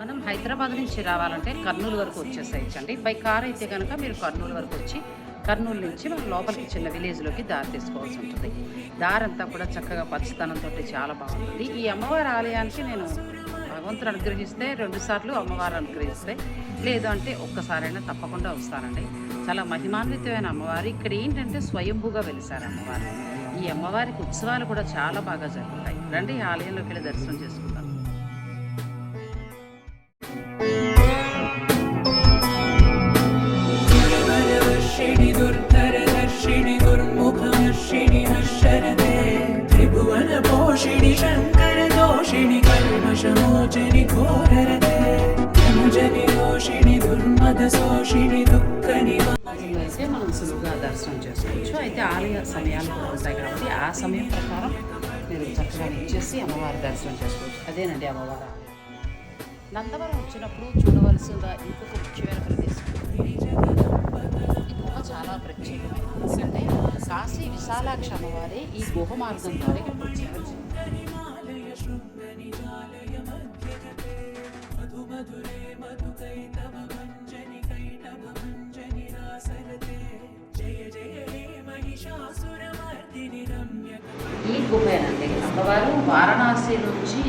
మనం హైదరాబాద్ నుంచి రావాలంటే కర్నూలు వరకు వచ్చేసేయచ్చు అండి బై కార్ అయితే కనుక మీరు కర్నూలు వరకు వచ్చి కర్నూలు నుంచి మనం లోపలికి చిన్న విలేజ్లోకి దారి తీసుకోవాల్సి ఉంటుంది. దారంతా కూడా చక్కగా పచ్చదనంతో చాలా బాగుంటుంది. ఈ అమ్మవారి ఆలయానికి నేను భగవంతుడు అనుగ్రహిస్తే రెండుసార్లు అమ్మవారు అనుగ్రహిస్తే లేదు అంటే ఒక్కసారైనా తప్పకుండా వస్తారండి. చాలా మహిమాన్వితమైన అమ్మవారు. ఇక్కడ ఏంటంటే స్వయంభూగా వెలిసారు అమ్మవారు. ఈ అమ్మవారికి ఉత్సవాలు కూడా చాలా బాగా జరుగుతాయి. రండి ఈ ఆలయంలోకి వెళ్ళి దర్శనం చేసుకుందాం. ഘോഷിണി കൽമശമോചനി ഘോരരതേ ധനുജനി ഘോഷിണി దుర్మద శోషిణి దుఃఖని అయితే మనం సులువుగా దర్శనం చేసుకోవచ్చు. అయితే ఆలయ సమయాలు కూడా ఉంటాయి కాబట్టి ఆ సమయం ప్రకారం మీరు చక్కగా ఇచ్చేసి అమ్మవారి దర్శనం చేసుకోవచ్చు. అదేనండి అమ్మవారు. నందవరం వచ్చినప్పుడు చూడవలసిన ఇంకొక ముఖ్యమైన ప్రదేశం? గుహ చాలా ప్రత్యేకమైనది. అంటే కాశీ విశాలాక్షి అమ్మవారే ఈ గుహ మార్గం ద్వారా ఇక్కడికి వచ్చారు मधुमधुरे मधुकैतवमञ्जनि कैटभमञ्जनि रासरते जय जय हे महिषासुरमर्दिनि रम्यक ఈ గుహేనండి అమ్మవారు వారణాసి నుంచి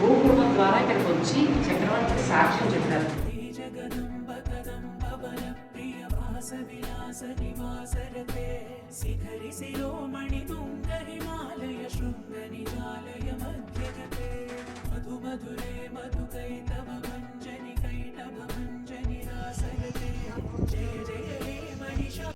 భూగుహ ద్వారా ఇక్కడికి వచ్చి చక్రవర్తికి సాక్ష్యం చెప్పారు जगदम्ब कदम्ब वनप्रिय वासविलास निवासरते मधु मधुरे मधु कई तव